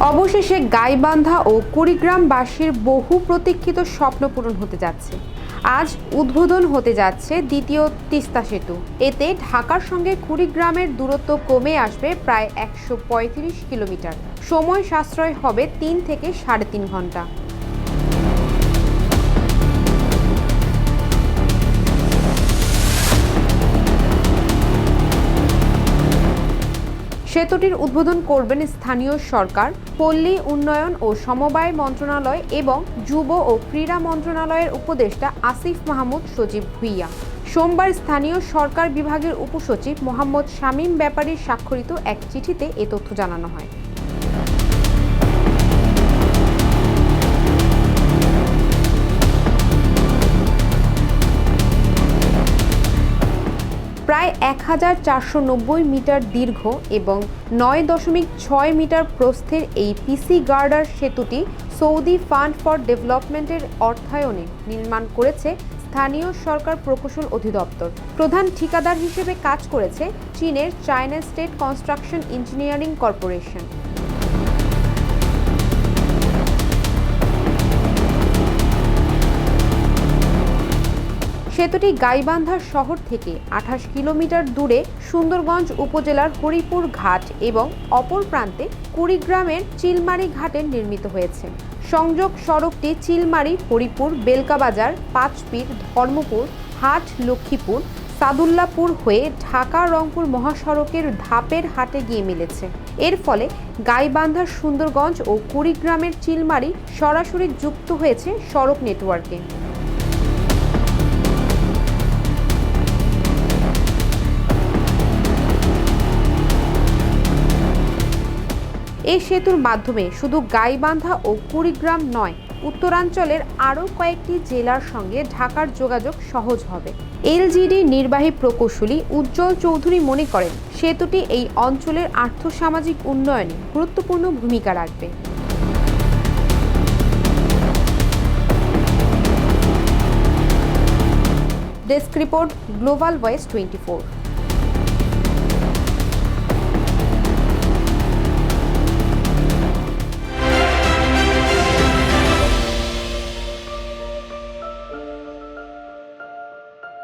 অবশেষে গাইবান্ধা ও কুড়িগ্রামবাসীর বহু প্রতীক্ষিত স্বপ্ন পূরণ হতে যাচ্ছে। আজ উদ্বোধন হতে যাচ্ছে দ্বিতীয় তিস্তা সেতু। এতে ঢাকার সঙ্গে কুড়িগ্রামের দূরত্ব কমে আসবে প্রায় একশো পঁয়ত্রিশ কিলোমিটার। সময় সাশ্রয় হবে তিন থেকে সাড়ে তিন ঘণ্টা। সেতুটির উদ্বোধন করবেন স্থানীয় সরকার, পল্লী উন্নয়ন ও সমবায় মন্ত্রণালয় এবং যুব ও ক্রীড়া মন্ত্রণালয়ের উপদেষ্টা আসিফ মাহমুদ, সচিব ভুইয়া। সোমবার স্থানীয় সরকার বিভাগের উপসচিব মোহাম্মদ শামীম ব্যাপারীর স্বাক্ষরিত এক চিঠিতে এ তথ্য জানানো হয়। প্রায় এক হাজার চারশো নব্বই মিটার দীর্ঘ এবং নয় দশমিক ছয় মিটার প্রস্থের এই পিসি গার্ডার সেতুটি সৌদি ফান্ড ফর ডেভেলপমেন্টের অর্থায়নে নির্মাণ করেছে স্থানীয় সরকার প্রকৌশল অধিদপ্তর। প্রধান ঠিকাদার হিসেবে কাজ করেছে চীনের China State Construction Engineering Corporation. সেতুটি গাইবান্ধা শহর থেকে আঠাশ কিলোমিটার দূরে সুন্দরগঞ্জ উপজেলার হরিপুর ঘাট এবং অপর প্রান্তে কুড়িগ্রামের চিলমারি ঘাটে নির্মিত হয়েছে। সংযোগ সড়কটি চিলমারি, হরিপুর, বেলকাবাজার, পাঁচপীর, ধর্মপুর, হাট, লক্ষ্মীপুর, সাদুল্লাপুর হয়ে ঢাকা, রংপুর মহাসড়কের ধাপের হাটে গিয়ে মিলেছে। এর ফলে গাইবান্ধার সুন্দরগঞ্জ ও কুড়িগ্রামের চিলমারি সরাসরি যুক্ত হয়েছে সড়ক নেটওয়ার্কে। এই সেতুর মাধ্যমে শুধু গাইবান্ধা ও কুড়িগ্রাম নয়, উত্তরাঞ্চলের আরও কয়েকটি জেলার সঙ্গে ঢাকার যোগাযোগ সহজ হবে। এলজিডি নির্বাহী প্রকৌশলী উজ্জ্বল চৌধুরী মনে করেন, সেতুটি এই অঞ্চলের আর্থসামাজিক উন্নয়নে গুরুত্বপূর্ণ ভূমিকা রাখবে। Desk report, global voice twenty